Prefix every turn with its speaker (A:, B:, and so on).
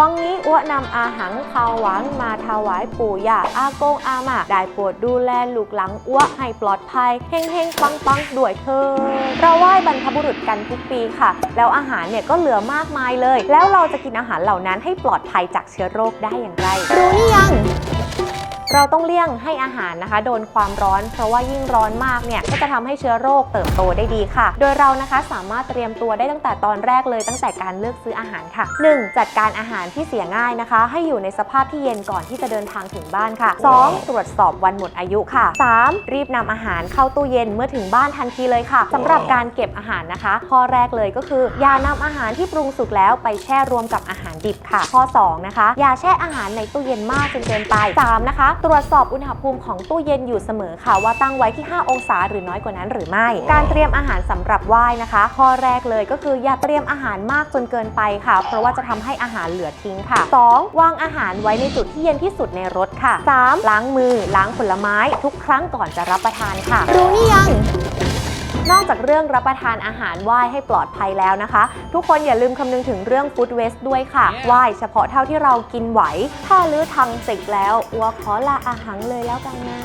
A: วังนี้อ้วนำอาหารข้าวหวานมาถวายปู่ย่าอากงอามาได้โปรดดูแลลูกหลังอ้วให้ปลอดภัยเฮงเฮงปังปังๆด้วยเธอเราไหว้บรรพบุรุษกันทุกปีค่ะ แล้วอาหารเนี่ยก็เหลือมากมายเลย แล้วเราจะกินอาหารเหล่านั้นให้ปลอดภัยจากเชื้อโรคได้อย่างไร รู้นี่ยัง เราต้องเลี่ยงให้อาหารนะคะ โดนความร้อน เพราะว่ายิ่งร้อนมากเนี่ยก็จะทำให้เชื้อโรคเติบโตได้ดีค่ะ โดยเรานะคะสามารถเตรียมตัวได้ตั้งแต่ตอนแรกเลยตั้งแต่การเลือกซื้ออาหารค่ะ 1. จัดการอาหารที่เสียง่ายนะคะ ให้อยู่ในสภาพที่เย็นก่อนที่จะเดินทางถึงบ้านค่ะ 2. ตรวจสอบวันหมดอายุค่ะ 3. รีบนำอาหารเข้าตู้เย็นเมื่อถึงบ้านทันทีเลยค่ะสำหรับการเก็บอาหารนะคะ ข้อแรกเลยก็คืออย่านำอาหารที่ปรุงสุกแล้วไปแช่รวมกับอาหาร ดิบค่ะ ข้อ 2 นะคะ อย่าแช่อาหารในตู้เย็นมากจนเกินไป 3 นะคะ ตรวจสอบอุณหภูมิของตู้เย็นอยู่เสมอค่ะ ว่าตั้งไว้ที่ 5 องศาหรือน้อยกว่านั้นหรือไม่ การเตรียมอาหารสำหรับไหว้นะคะ ข้อแรกเลยก็คืออย่าเตรียมอาหารมากจนเกินไปค่ะ เพราะว่าจะทำให้อาหารเหลือทิ้งค่ะ 2. วางอาหารไว้ในจุดที่เย็นที่สุดในรถค่ะ 3. ล้างมือ ล้างผลไม้ ทุกครั้งก่อนจะรับประทานค่ะ รู้นี่ยัง นอกจากเรื่องรับประทานอาหารไหว้ให้ปลอดภัยแล้วนะคะ ทุกคนอย่าลืมคำนึงถึงเรื่องฟู้ดเวสต์ด้วยค่ะไหว้เฉพาะเท่าที่เรากินไหว ถ้าลื้อทางเสร็จแล้วอัวขอลาอาหารเลยแล้วกันนะ